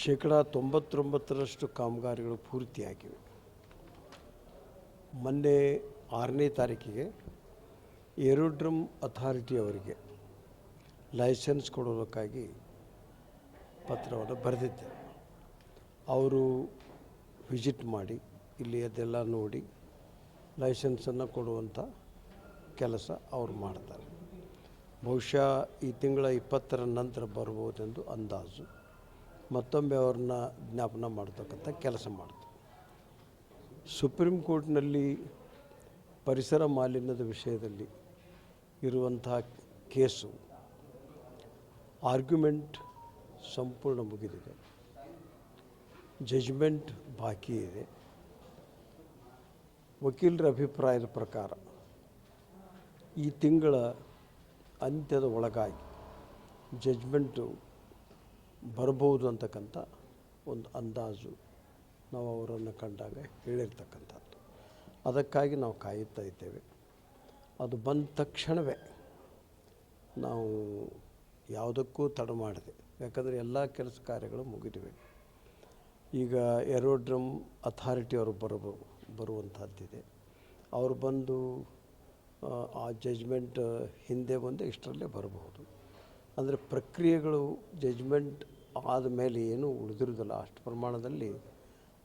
ಶೇಕಡ ತೊಂಬತ್ತೊಂಬತ್ತರಷ್ಟು ಕಾಮಗಾರಿಗಳು ಪೂರ್ತಿಯಾಗಿವೆ. ಮೊನ್ನೆ ಆರನೇ ತಾರೀಕಿಗೆ ಏರೋಡ್ರಮ್ ಅಥಾರಿಟಿ ಅವರಿಗೆ ಲೈಸೆನ್ಸ್ ಕೊಡೋದಕ್ಕಾಗಿ ಪತ್ರವನ್ನು ಬರೆದಿದ್ದೆ. ಅವರು ವಿಸಿಟ್ ಮಾಡಿ, ಇಲ್ಲಿ ಅದೆಲ್ಲ ನೋಡಿ ಲೈಸೆನ್ಸನ್ನು ಕೊಡುವಂಥ ಕೆಲಸ ಅವರು ಮಾಡ್ತಾರೆ. ಬಹುಶಃ ಈ ತಿಂಗಳ ಇಪ್ಪತ್ತರ ನಂತರ ಬರ್ಬೋದೆಂದು ಅಂದಾಜು. ಮತ್ತೊಮ್ಮೆ ಅವ್ರನ್ನ ಜ್ಞಾಪನ ಮಾಡ್ತಕ್ಕಂಥ ಕೆಲಸ ಮಾಡ್ತು. ಸುಪ್ರೀಂ ಕೋರ್ಟ್ನಲ್ಲಿ ಪರಿಸರ ಮಾಲಿನ್ಯದ ವಿಷಯದಲ್ಲಿ ಇರುವಂತಹ ಕೇಸು ಆರ್ಗ್ಯುಮೆಂಟ್ ಸಂಪೂರ್ಣ ಮುಗಿದಿದೆ. ಜಜ್ಮೆಂಟ್ ಬಾಕಿ ಇದೆ. ವಕೀಲರ ಅಭಿಪ್ರಾಯದ ಪ್ರಕಾರ ಈ ತಿಂಗಳ ಅಂತ್ಯದ ಒಳಗಾಗಿ ಜಜ್ಮೆಂಟು ಬರಬಹುದು ಅಂತಕ್ಕಂಥ ಒಂದು ಅಂದಾಜು ನಾವು ಅವರನ್ನು ಕಂಡಾಗ ಹೇಳಿರ್ತಕ್ಕಂಥದ್ದು. ಅದಕ್ಕಾಗಿ ನಾವು ಕಾಯುತ್ತಾ ಇದ್ದೇವೆ. ಅದು ಬಂದ ತಕ್ಷಣವೇ ನಾವು ಯಾವುದಕ್ಕೂ ತಡ ಮಾಡಿದೆ, ಯಾಕಂದರೆ ಎಲ್ಲ ಕೆಲಸ ಕಾರ್ಯಗಳು ಮುಗಿದಿವೆ. ಈಗ ಏರೋಡ್ರಮ್ ಅಥಾರಿಟಿ ಅವರು ಬರ ಬರುವಂಥದ್ದಿದೆ ಅವರು ಬಂದು, ಆ ಜಜ್ಮೆಂಟ್ ಹಿಂದೆ ಬಂದು ಇಷ್ಟರಲ್ಲೇ ಬರಬಹುದು. ಅಂದರೆ ಪ್ರಕ್ರಿಯೆಗಳು ಜಜ್ಮೆಂಟ್ ಆದ ಮೇಲೆ ಏನೂ ಉಳಿದಿರುವುದಿಲ್ಲ. ಅಷ್ಟು ಪ್ರಮಾಣದಲ್ಲಿ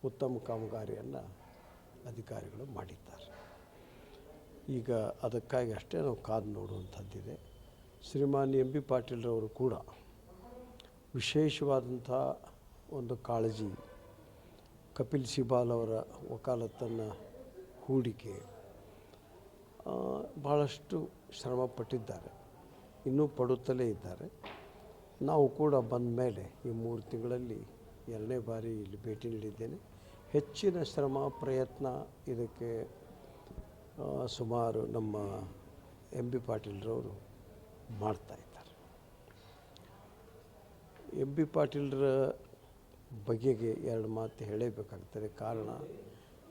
ಉತ್ತಮ ಕಾಮಗಾರಿಯನ್ನು ಅಧಿಕಾರಿಗಳು ಮಾಡಿದ್ದಾರೆ. ಈಗ ಅದಕ್ಕಾಗಿ ಅಷ್ಟೇ ನಾವು ಕಾದು ನೋಡುವಂಥದ್ದಿದೆ. ಶ್ರೀಮಾನ್ ಎಂ ಬಿ ಪಾಟೀಲ್ರವರು ಕೂಡ ವಿಶೇಷವಾದಂಥ ಒಂದು ಕಾಳಜಿ ಕಪಿಲ್ ಸಿಬಾಲ್ ಅವರ ವಕಾಲತ್ತನ್ನು ಹೂಡಿಕೆ ಭಾಳಷ್ಟು ಶ್ರಮ ಪಟ್ಟಿದ್ದಾರೆ ಇನ್ನೂ ಪಡುತ್ತಲೇ ಇದ್ದಾರೆ. ನಾವು ಕೂಡ ಬಂದ ಮೇಲೆ ಈ ಮೂರು ತಿಂಗಳಲ್ಲಿ ಎರಡನೇ ಬಾರಿ ಇಲ್ಲಿ ಭೇಟಿ ನೀಡಿದ್ದೇನೆ. ಹೆಚ್ಚಿನ ಶ್ರಮ, ಪ್ರಯತ್ನ ಇದಕ್ಕೆ ಸುಮಾರು ನಮ್ಮ ಎಂ ಬಿ ಪಾಟೀಲ್ರವರು ಮಾಡ್ತಾ ಇದ್ದಾರೆ. ಎಂ ಬಿ ಪಾಟೀಲ್ರ ಬಗೆಗೆ ಎರಡು ಮಾತು ಹೇಳಬೇಕಾಗ್ತದೆ. ಕಾರಣ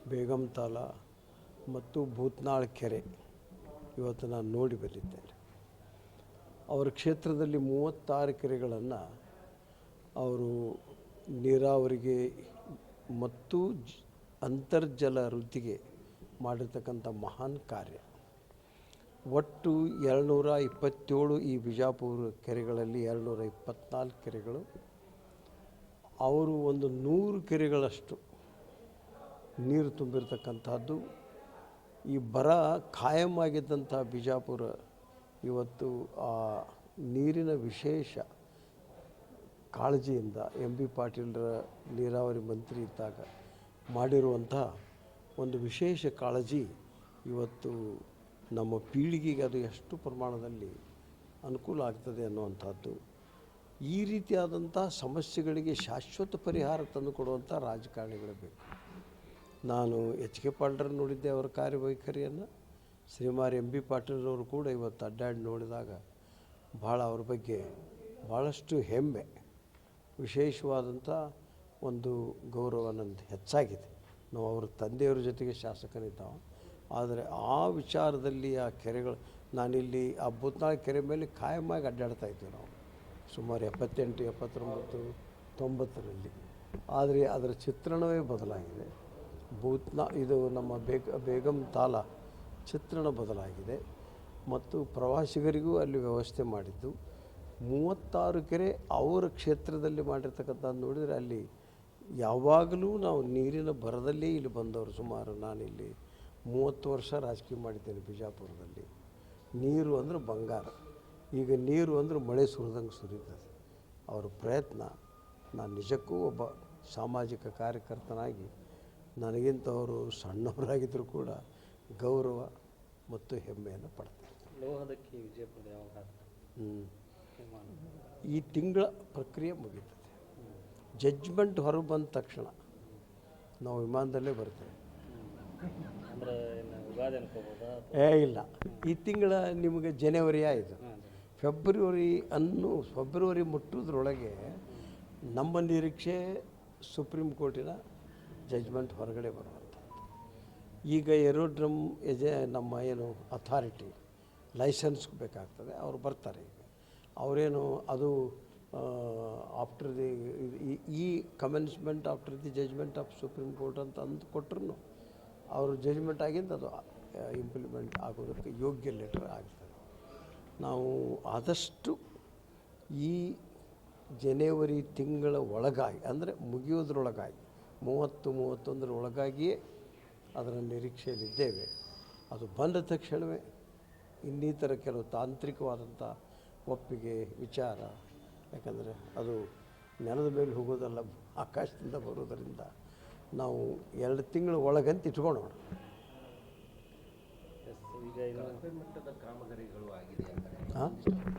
ಬೇಗಂ ತಾಲ ಮತ್ತು ಭೂತ್ನಾಳ್ ಕೆರೆ ಇವತ್ತು ನಾನು ನೋಡಿ ಬಂದಿದ್ದೇನೆ. ಅವರ ಕ್ಷೇತ್ರದಲ್ಲಿ ಮೂವತ್ತಾರು ಕೆರೆಗಳನ್ನು ಅವರು ನೀರಾವರಿಗೆ ಮತ್ತು ಅಂತರ್ಜಲ ವೃದ್ಧಿಗೆ ಮಾಡಿರ್ತಕ್ಕಂಥ ಮಹಾನ್ ಕಾರ್ಯ. ಒಟ್ಟು ಎರಡುನೂರ ಇಪ್ಪತ್ತೇಳು ಈ ಬಿಜಾಪುರ ಕೆರೆಗಳಲ್ಲಿ ಎರಡುನೂರ ಇಪ್ಪತ್ನಾಲ್ಕು ಕೆರೆಗಳು. ಅವರು ಒಂದು ನೂರು ಕೆರೆಗಳಷ್ಟು ನೀರು ತುಂಬಿರ್ತಕ್ಕಂಥದ್ದು ಈ ಬರ ಖಾಯಂ ಆಗಿದ್ದಂಥ ಬಿಜಾಪುರ ಇವತ್ತು ಆ ನೀರಿನ ವಿಶೇಷ ಕಾಳಜಿಯಿಂದ ಎಂ ಬಿ ಪಾಟೀಲ್ರ ನೀರಾವರಿ ಮಂತ್ರಿ ಇದ್ದಾಗ ಮಾಡಿರುವಂಥ ಒಂದು ವಿಶೇಷ ಕಾಳಜಿ ಇವತ್ತು ನಮ್ಮ ಪೀಳಿಗೆಗೆ ಅದು ಎಷ್ಟು ಪ್ರಮಾಣದಲ್ಲಿ ಅನುಕೂಲ ಆಗ್ತದೆ ಅನ್ನುವಂಥದ್ದು, ಈ ರೀತಿಯಾದಂಥ ಸಮಸ್ಯೆಗಳಿಗೆ ಶಾಶ್ವತ ಪರಿಹಾರ ತಂದುಕೊಡುವಂಥ ರಾಜಕಾರಣಿಗಳು ಬೇಕು. ನಾನು ಎಚ್ ಕೆ ಪಾಟೀಲ್ರನ್ನು ನೋಡಿದ್ದೆ ಅವರ ಕಾರ್ಯವೈಖರಿಯನ್ನು. ಶ್ರೀಮಾನ್ ಎಂ ಬಿ ಪಾಟೀಲ್ರವರು ಕೂಡ ಇವತ್ತು ಅಡ್ಡಾಡಿ ನೋಡಿದಾಗ ಭಾಳ ಅವ್ರ ಬಗ್ಗೆ ಭಾಳಷ್ಟು ಹೆಮ್ಮೆ. ವಿಶೇಷವಾದಂಥ ಒಂದು ಗೌರವ ನಂದು ಹೆಚ್ಚಾಗಿದೆ. ನಾವು ಅವ್ರ ತಂದೆಯವ್ರ ಜೊತೆಗೆ ಶಾಸಕರಿದ್ದಾವೆ ಆದರೆ ಆ ವಿಚಾರದಲ್ಲಿ ಆ ಕೆರೆಗಳು, ನಾನಿಲ್ಲಿ ಆ ಭೂತ್ನಾಳ ಕೆರೆ ಮೇಲೆ ಖಾಯಮಾಗಿ ಅಡ್ಡಾಡ್ತಾ ಇದ್ವಿ ನಾವು. ಸುಮಾರು ಎಪ್ಪತ್ತೆಂಟು, ಎಪ್ಪತ್ತೊಂಬತ್ತು, ತೊಂಬತ್ತರಲ್ಲಿ. ಆದರೆ ಅದರ ಚಿತ್ರಣವೇ ಬದಲಾಗಿದೆ. ಭೂತ್ನಾ, ಇದು ನಮ್ಮ ಬೇಗ, ಬೇಗಂ ತಾಲ ಚಿತ್ರಣ ಬದಲಾಗಿದೆ ಮತ್ತು ಪ್ರವಾಸಿಗರಿಗೂ ಅಲ್ಲಿ ವ್ಯವಸ್ಥೆ ಮಾಡಿದ್ದು. ಮೂವತ್ತಾರು ಕೆರೆ ಅವರ ಕ್ಷೇತ್ರದಲ್ಲಿ ಮಾಡಿರ್ತಕ್ಕಂಥದ್ದು ನೋಡಿದರೆ ಅಲ್ಲಿ ಯಾವಾಗಲೂ ನಾವು ನೀರಿನ ಬರದಲ್ಲೇ ಇಲ್ಲಿ ಬಂದವರು ಸುಮಾರು ನಾನಿಲ್ಲಿ ಮೂವತ್ತು ವರ್ಷ ರಾಜಕೀಯ ಮಾಡಿದ್ದೇನೆ ಬಿಜಾಪುರದಲ್ಲಿ. ನೀರು ಅಂದ್ರೆ ಬಂಗಾರ. ಈಗ ನೀರು ಅಂದ್ರೆ ಮಳೆ ಸುರಿದಂಗೆ ಸುರಿತದೆ. ಅವರ ಪ್ರಯತ್ನ, ನಾನು ನಿಜಕ್ಕೂ ಒಬ್ಬ ಸಾಮಾಜಿಕ ಕಾರ್ಯಕರ್ತನಾಗಿ ನನಗಿಂತ ಅವರು ಸಣ್ಣವರಾಗಿದ್ದರೂ ಕೂಡ ಗೌರವ ಮತ್ತು ಹೆಮ್ಮೆಯನ್ನು ಪಡ್ತಾರೆ. ಲೋಹದಕ್ಕೆ ವಿಜಯಪುರದ ಯಾವಾಗ ಈ ತಿಂಗಳ ಪ್ರಕ್ರಿಯೆ ಮುಗೀತದೆ. ಜಡ್ಜ್ಮೆಂಟ್ ಹೊರಗೆ ಬಂದ ತಕ್ಷಣ ನಾವು ವಿಮಾನದಲ್ಲೇ ಬರ್ತೇವೆ. ಏ ಇಲ್ಲ. ಈ ತಿಂಗಳ ನಿಮಗೆ ಜನವರಿ ಆಯಿತು. ಫೆಬ್ರವರಿ ಅನ್ನು ಫೆಬ್ರವರಿ ಮುಟ್ಟೋದ್ರೊಳಗೆ ನಮ್ಮ ನಿರೀಕ್ಷೆ ಸುಪ್ರೀಂ ಕೋರ್ಟಿನ ಜಜ್ಮೆಂಟ್ ಹೊರಗಡೆ ಬರುವಂಥದ್ದು ಈಗ ಏರೋಡ್ರಮ್ ಎಜೆ ನಮ್ಮ ಏನು ಅಥಾರಿಟಿ, ಲೈಸೆನ್ಸ್ ಬೇಕಾಗ್ತದೆ, ಅವ್ರು ಬರ್ತಾರೆ ಈಗ. ಅವರೇನು ಅದು ಆಫ್ಟರ್ ದಿ, ಈ commencement after the judgement of supreme court ಅಂತ ಅಂದು ಕೊಟ್ಟರು ಅವರು ಜಜ್ಮೆಂಟ್ ಆಗಿಂದ ಅದು ಇಂಪ್ಲಿಮೆಂಟ್ ಆಗೋದಕ್ಕೆ ಯೋಗ್ಯ ಲೆಟರ್ ಆಗ್ತದೆ. ನಾವು ಆದಷ್ಟು ಈ ಜನವರಿ ತಿಂಗಳ ಒಳಗಾಗಿ, ಅಂದರೆ ಮುಗಿಯೋದ್ರೊಳಗಾಗಿ, ಮೂವತ್ತು ಮೂವತ್ತೊಂದರ ಒಳಗಾಗಿಯೇ ಅದರ ನಿರೀಕ್ಷೆಯಲ್ಲಿದ್ದೇವೆ ಅದು ಬಂದ ತಕ್ಷಣವೇ ಇನ್ನಿತರ ಕೆಲವು ತಾಂತ್ರಿಕವಾದಂಥ ಒಪ್ಪಿಗೆ ವಿಚಾರ ಯಾಕಂದರೆ ಅದು ನೆಲದ ಮೇಲೆ ಹೋಗೋದಲ್ಲ ಆಕಾಶದಿಂದ ಬರೋದರಿಂದ ನಾವು ಎರಡು ತಿಂಗಳ ಒಳಗಂತ ಇಟ್ಕೊಳೋಣ ಎಸ್ ಈಗ ಕಾಮಗಾರಿಗಳು ಆಗಿದೆ